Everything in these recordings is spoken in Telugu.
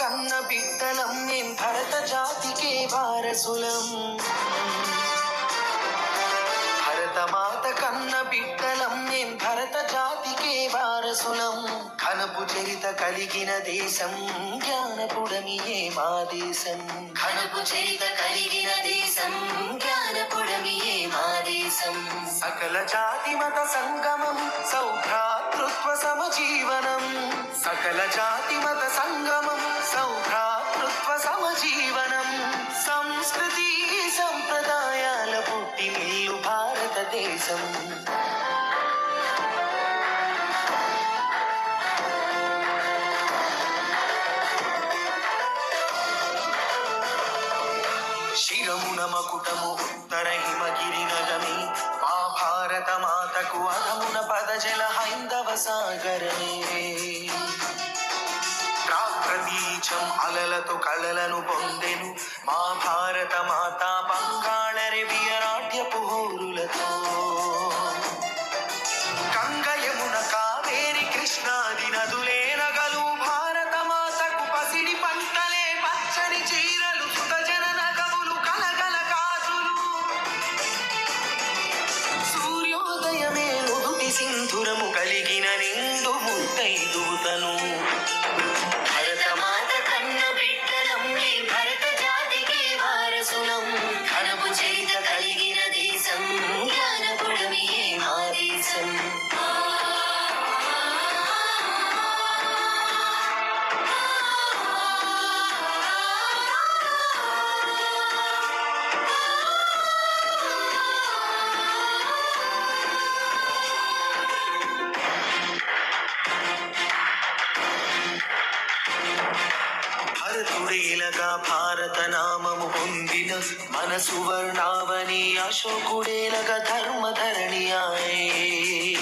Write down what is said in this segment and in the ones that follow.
కన్న బిడ్డలం మేం భరత జాతికే వారసులం. భరతమాత కన్న బిడ్డలం మేం భరత జాతికే వారసులం. ఘనపు చరిత కలిగిన దేశం జ్ఞానపుడమియే మా దేశం. ఘనపు చరిత కలిగిన దేశం జ్ఞానపుడమియే మా దేశం. సకల జాతి మత సంగమం సౌభ్రాతృత్వ సమజీవనం. సకల జాతి మత భారతదేశం. శిరమున మకుటము ఉత్తర హిమగిరి నగమి మా భారత మాతకు అధమున పదజల హైందవ సాగరమే. ప్రతీచం అలలతో కళలను పొందెను. మా భారత నుదుటి సింధురము కలిగిన నిండు ముత్తైదుతను భారతుడేలగా భారత నామము పొందిన మన సువర్ణావని అశోకుడేలగా ధర్మధరణి ఆయే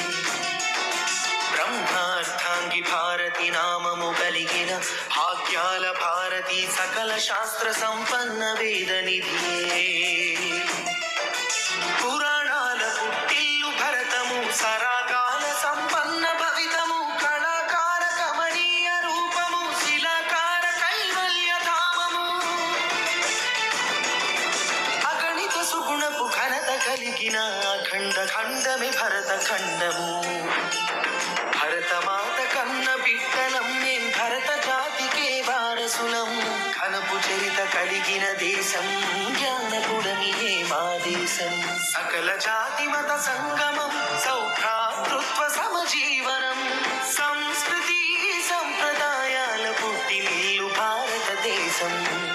బ్రహ్మార్థాంగి భారతి నామము కలిగిన భాగ్యాల భారతి సకల శాస్త్ర సంపన్న వేదనిధియే. కలిగిన ఖండ ఖండమే భరత ఖండము. భరతమాత కన్న బిడ్డలం మేం భరత జాతికే వారసులం. కనపు చరిత కలిగిన దేశం జ్ఞానపుడమియే మా దేశం. సకల జాతి మత సంగమం సౌభ్రాతృత్వ సమజీవనం. సంస్కృతి సంప్రదాయాల పుట్టినిల్లు భారతదేశం పుట్టినిల్లు భారతదేశం.